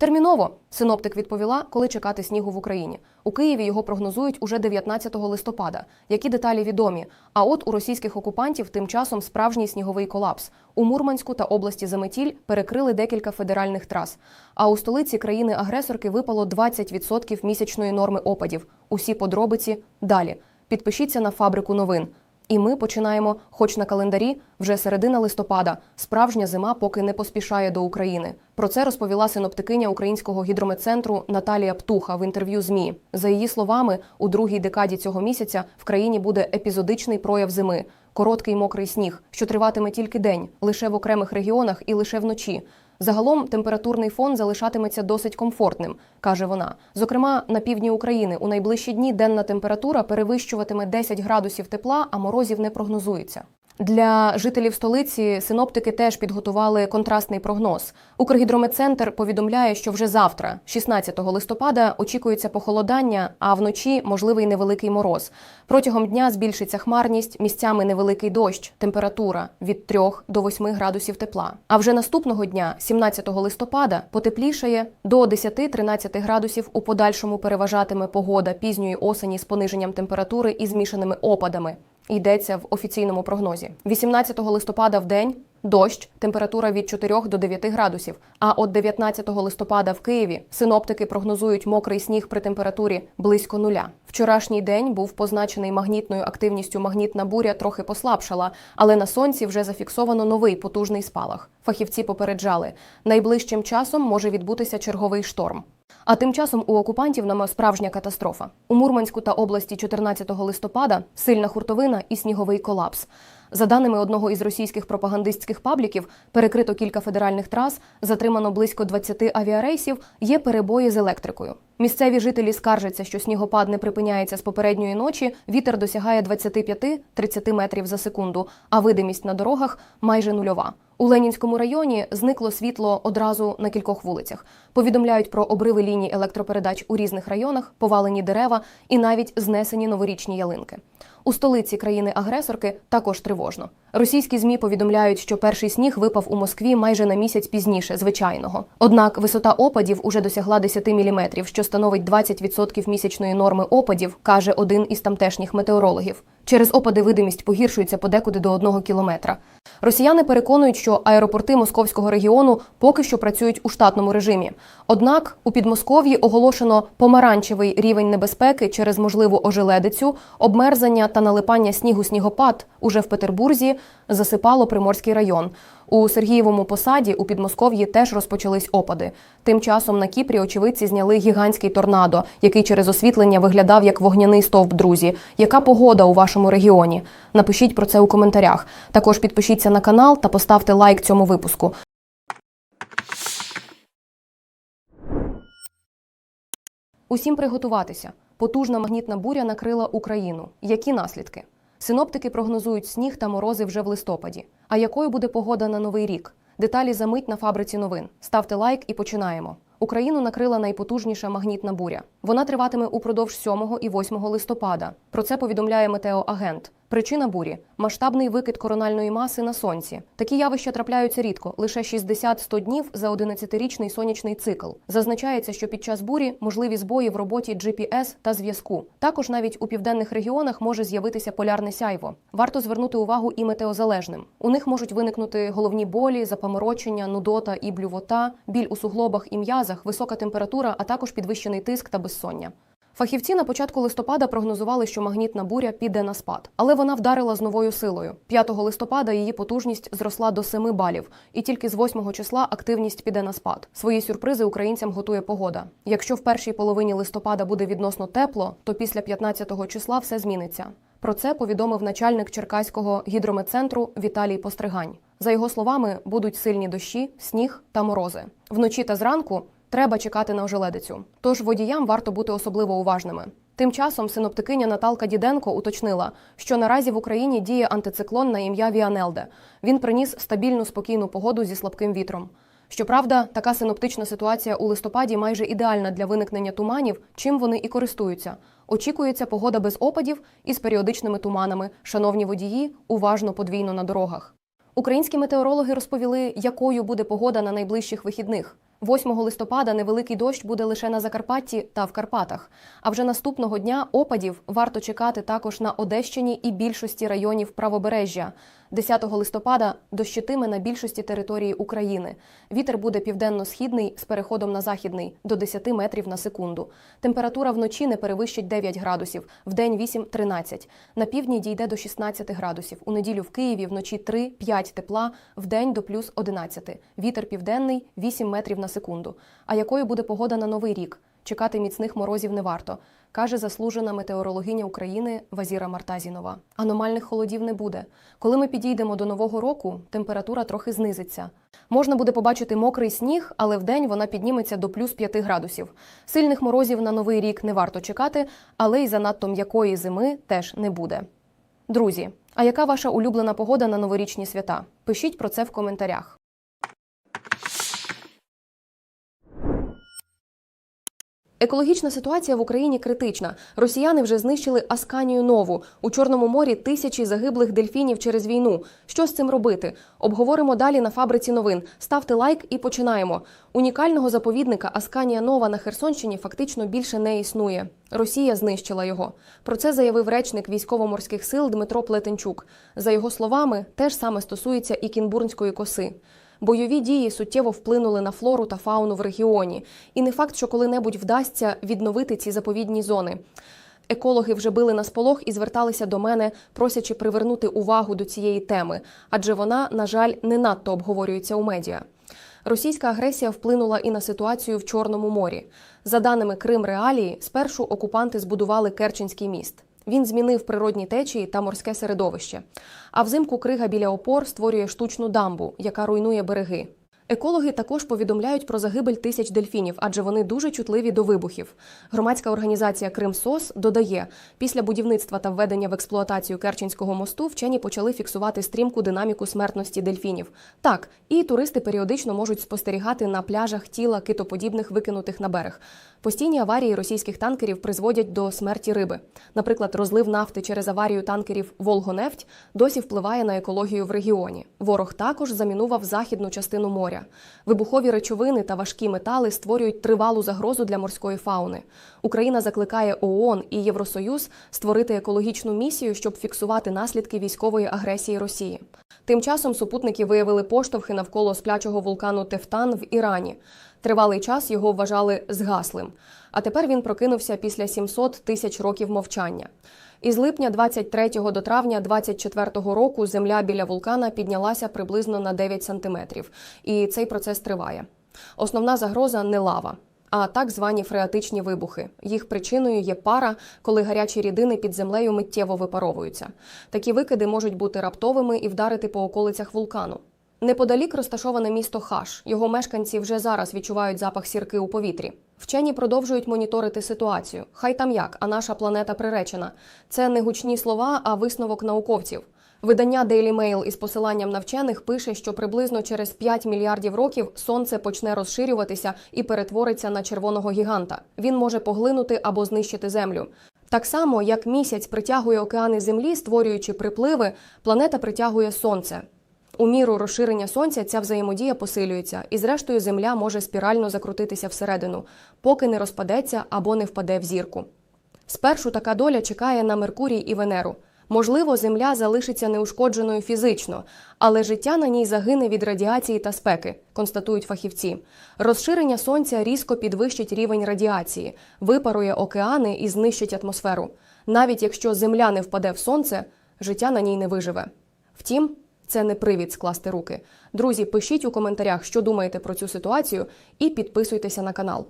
Терміново синоптик відповіла, коли чекати снігу в Україні. У Києві його прогнозують уже 19 листопада. Які деталі відомі? А от у російських окупантів тим часом справжній сніговий колапс. У Мурманську та області Заметіль перекрили декілька федеральних трас. А у столиці країни-агресорки випало 20% місячної норми опадів. Усі подробиці далі. Підпишіться на фабрику новин. І ми починаємо, хоч на календарі, вже середина листопада. Справжня зима поки не поспішає до України. Про це розповіла синоптикиня українського гідрометцентру Наталія Птуха в інтерв'ю ЗМІ. За її словами, у другій декаді цього місяця в країні буде епізодичний прояв зими. Короткий мокрий сніг, що триватиме тільки день, лише в окремих регіонах і лише вночі. Загалом температурний фон залишатиметься досить комфортним, каже вона. Зокрема, на півдні України у найближчі дні денна температура перевищуватиме 10 градусів тепла, а морозів не прогнозується. Для жителів столиці синоптики теж підготували контрастний прогноз. Укргідрометцентр повідомляє, що вже завтра, 16 листопада, очікується похолодання, а вночі можливий невеликий мороз. Протягом дня збільшиться хмарність, місцями невеликий дощ, температура від 3 до 8 градусів тепла. А вже наступного дня, 17 листопада, потеплішає до 10-13 градусів. У подальшому переважатиме погода пізньої осені з пониженням температури і змішаними опадами. Йдеться в офіційному прогнозі. 18 листопада в день дощ, температура від 4 до 9 градусів. А от 19 листопада в Києві синоптики прогнозують мокрий сніг при температурі близько нуля. Вчорашній день був позначений магнітною активністю. Магнітна буря трохи послабшала, але на сонці вже зафіксовано новий потужний спалах. Фахівці попереджали, найближчим часом може відбутися черговий шторм. А тим часом у окупантів нами справжня катастрофа. У Мурманську та області 14 листопада сильна хуртовина і сніговий колапс. За даними одного із російських пропагандистських пабліків, перекрито кілька федеральних трас, затримано близько 20 авіарейсів, є перебої з електрикою. Місцеві жителі скаржаться, що снігопад не припиняється з попередньої ночі, вітер досягає 25-30 метрів за секунду, а видимість на дорогах майже нульова. У Ленінському районі зникло світло одразу на кількох вулицях. Повідомляють про обриви ліній електропередач у різних районах, повалені дерева і навіть знесені новорічні ялинки. У столиці країни-агресорки також тривожно. Російські змі повідомляють, що перший сніг випав у Москві майже на місяць пізніше звичайного. Однак висота опадів уже досягла 10 міліметрів, що становить 20% місячної норми опадів, каже один із тамтешніх метеорологів. Через опади видимість погіршується подекуди до одного кілометра. Росіяни переконують, що аеропорти московського регіону поки що працюють у штатному режимі. Однак у Підмосков'ї оголошено помаранчевий рівень небезпеки через можливу ожеледицю, обмерзання та налипання снігу снігопад уже в Петербурзі засипало Приморський район. У Сергієвому посаді у Підмосков'ї теж розпочались опади. Тим часом на Кіпрі очевидці зняли гігантський торнадо, який через освітлення виглядав як вогняний стовп. Друзі, яка погода у вашому регіоні? Напишіть про це у коментарях. Також підпишіться на канал та поставте лайк цьому випуску. Усім приготуватися. Потужна магнітна буря накрила Україну. Які наслідки? Синоптики прогнозують сніг та морози вже в листопаді. А якою буде погода на новий рік? Деталі за мить на фабриці новин. Ставте лайк і починаємо. Україну накрила найпотужніша магнітна буря. Вона триватиме упродовж 7 і 8 листопада. Про це повідомляє метеоагент. Причина бурі масштабний викид корональної маси на сонці. Такі явища трапляються рідко, лише 60-100 днів за 11-річний сонячний цикл. Зазначається, що під час бурі можливі збої в роботі GPS та зв'язку. Також навіть у південних регіонах може з'явитися полярне сяйво. Варто звернути увагу і метеозалежним. У них можуть виникнути головні болі, запаморочення, нудота і блювота, біль у суглобах і м'язах, висока температура, а також підвищений тиск та безсоння. Фахівці на початку листопада прогнозували, що магнітна буря піде на спад, але вона вдарила з новою силою. 5 листопада її потужність зросла до 7 балів, і тільки з 8 числа активність піде на спад. Свої сюрпризи українцям готує погода. Якщо в першій половині листопада буде відносно тепло, то після 15 числа все зміниться. Про це повідомив начальник Черкаського гідрометцентру Віталій Постригань. За його словами, будуть сильні дощі, сніг та морози. Вночі та зранку треба чекати на ожеледицю. Тож водіям варто бути особливо уважними. Тим часом синоптикиня Наталка Діденко уточнила, що наразі в Україні діє антициклон на ім'я Віанелде. Він приніс стабільну спокійну погоду зі слабким вітром. Щоправда, така синоптична ситуація у листопаді майже ідеальна для виникнення туманів, чим вони і користуються. Очікується погода без опадів із періодичними туманами. Шановні водії, уважно подвійно на дорогах. Українські метеорологи розповіли, якою буде погода на найближчих вихідних. 8 листопада невеликий дощ буде лише на Закарпатті та в Карпатах. А вже наступного дня опадів варто чекати також на Одещині і більшості районів правобережжя. 10 листопада дощитиме на більшості території України. Вітер буде південно-східний з переходом на західний до 10 метрів на секунду. Температура вночі не перевищить 9 градусів, вдень 8-13. На півдні дійде до 16 градусів. У неділю в Києві вночі 3-5 тепла, вдень до плюс 11. Вітер південний 8 метрів на секунду. А якою буде погода на новий рік? Чекати міцних морозів не варто, каже заслужена метеорологиня України Вазіра Мартазінова. Аномальних холодів не буде. Коли ми підійдемо до нового року, температура трохи знизиться. Можна буде побачити мокрий сніг, але вдень вона підніметься до плюс 5 градусів. Сильних морозів на новий рік не варто чекати, але й занадто м'якої зими теж не буде. Друзі, а яка ваша улюблена погода на новорічні свята? Пишіть про це в коментарях. Екологічна ситуація в Україні критична. Росіяни вже знищили Асканію Нову. У Чорному морі тисячі загиблих дельфінів через війну. Що з цим робити? Обговоримо далі на фабриці новин. Ставте лайк і починаємо. Унікального заповідника Асканія Нова на Херсонщині фактично більше не існує. Росія знищила його. Про це заявив речник військово-морських сил Дмитро Плетенчук. За його словами, те ж саме стосується і Кінбурнської коси. Бойові дії суттєво вплинули на флору та фауну в регіоні, і не факт, що коли-небудь вдасться відновити ці заповідні зони. Екологи вже били на сполох і зверталися до мене, просячи привернути увагу до цієї теми, адже вона, на жаль, не надто обговорюється у медіа. Російська агресія вплинула і на ситуацію в Чорному морі. За даними Крим Реалії, спершу окупанти збудували Керченський міст. Він змінив природні течії та морське середовище. А взимку крига біля опор створює штучну дамбу, яка руйнує береги. Екологи також повідомляють про загибель тисяч дельфінів, адже вони дуже чутливі до вибухів. Громадська організація Кримсос додає, після будівництва та введення в експлуатацію Керченського мосту вчені почали фіксувати стрімку динаміку смертності дельфінів. Так, і туристи періодично можуть спостерігати на пляжах тіла китоподібних викинутих на берег. Постійні аварії російських танкерів призводять до смерті риби. Наприклад, розлив нафти через аварію танкерів Волгонефть досі впливає на екологію в регіоні. Ворог також замінував західну частину моря. Вибухові речовини та важкі метали створюють тривалу загрозу для морської фауни. Україна закликає ООН і Євросоюз створити екологічну місію, щоб фіксувати наслідки військової агресії Росії. Тим часом супутники виявили поштовхи навколо сплячого вулкану Тефтан в Ірані. Тривалий час його вважали згаслим. А тепер він прокинувся після 700 тисяч років мовчання. Із липня 23 до травня 24 року земля біля вулкана піднялася приблизно на 9 сантиметрів, і цей процес триває. Основна загроза не лава, а так звані фреатичні вибухи. Їх причиною є пара, коли гарячі рідини під землею миттєво випаровуються. Такі викиди можуть бути раптовими і вдарити по околицях вулкану. Неподалік розташоване місто Хаш. Його мешканці вже зараз відчувають запах сірки у повітрі. Вчені продовжують моніторити ситуацію. Хай там як, а наша планета приречена. Це не гучні слова, а висновок науковців. Видання Daily Mail із посиланням на вчених пише, що приблизно через 5 мільярдів років сонце почне розширюватися і перетвориться на червоного гіганта. Він може поглинути або знищити землю. Так само, як місяць притягує океани Землі, створюючи припливи, планета притягує сонце. У міру розширення сонця ця взаємодія посилюється, і зрештою Земля може спірально закрутитися всередину, поки не розпадеться або не впаде в зірку. Спершу така доля чекає на Меркурій і Венеру. Можливо, Земля залишиться неушкодженою фізично, але життя на ній загине від радіації та спеки, констатують фахівці. Розширення сонця різко підвищить рівень радіації, випарує океани і знищить атмосферу. Навіть якщо Земля не впаде в сонце, життя на ній не виживе. Втім, це не привід скласти руки. Друзі, пишіть у коментарях, що думаєте про цю ситуацію, і підписуйтеся на канал.